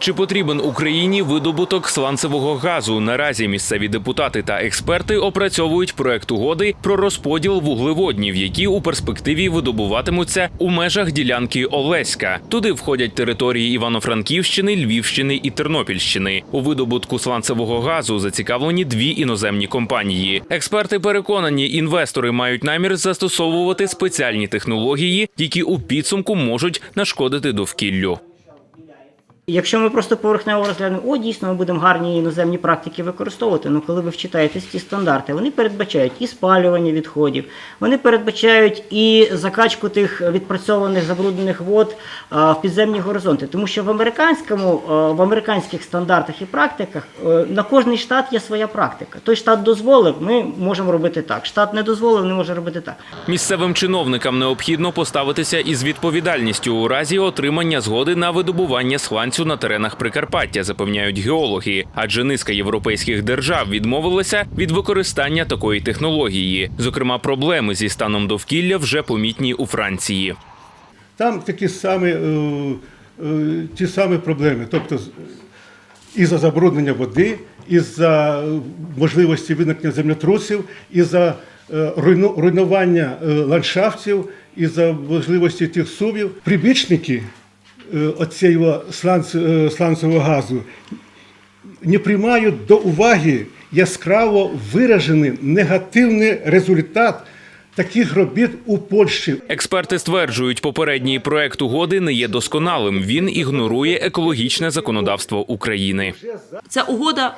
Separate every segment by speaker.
Speaker 1: Чи потрібен Україні видобуток сланцевого газу? Наразі місцеві депутати та експерти опрацьовують проект угоди про розподіл вуглеводнів, які у перспективі видобуватимуться у межах ділянки Олеська. Туди входять території Івано-Франківщини, Львівщини і Тернопільщини. У видобутку сланцевого газу зацікавлені дві іноземні компанії. Експерти переконані, інвестори мають намір застосовувати спеціальні технології, які у підсумку можуть нашкодити довкіллю.
Speaker 2: Якщо ми просто поверхнево розглянемо, о, дійсно, ми будемо гарні іноземні практики використовувати. Ну, коли ви вчитаєтесь ті стандарти, вони передбачають і спалювання відходів, вони передбачають і закачку тих відпрацьованих забруднених вод а, в підземні горизонти. Тому що в американському, а, в американських стандартах і практиках е, на кожний штат є своя практика. Той штат дозволив, ми можемо робити так. Штат не дозволив, не може робити так.
Speaker 1: Місцевим чиновникам необхідно поставитися із відповідальністю у разі отримання згоди на видобування сланцю на теренах Прикарпаття, запевняють геологи. Адже низка європейських держав відмовилася від використання такої технології. Зокрема, проблеми зі станом довкілля вже помітні у Франції.
Speaker 3: Там такі самі, е, е, ті самі проблеми. Тобто з- із-за забруднення води, із-за е, можливості виникнення землетрусів, із-за е, руйнування ландшафтів, із-за можливості тих сувів. Прибічники оцього сланц, е, сланцевого газу не приймають до уваги яскраво виражений негативний результат таких робіт у Польщі.
Speaker 1: Експерти стверджують, попередній проект угоди не є досконалим. Він ігнорує екологічне законодавство України.
Speaker 4: Ця угода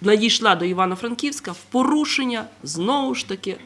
Speaker 4: надійшла до Івано-Франківська в порушення знову ж таки.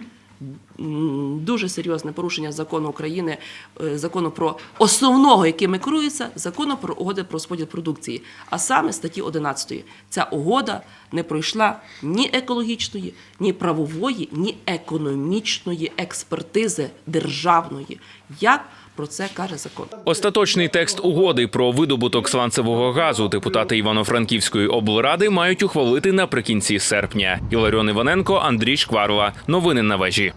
Speaker 4: Дуже серйозне порушення закону України, е, закону про основного, якими керуються, закону про угоди про розподіл продукції, а саме статті 11. Ця угода не пройшла ні екологічної, ні правової, ні економічної експертизи державної. Як про це каже закон?
Speaker 1: Остаточний текст угоди про видобуток сланцевого газу депутати Івано-Франківської облради мають ухвалити наприкінці серпня. Іларіон Іваненко, Андрій Шкварова. Новини на вежі.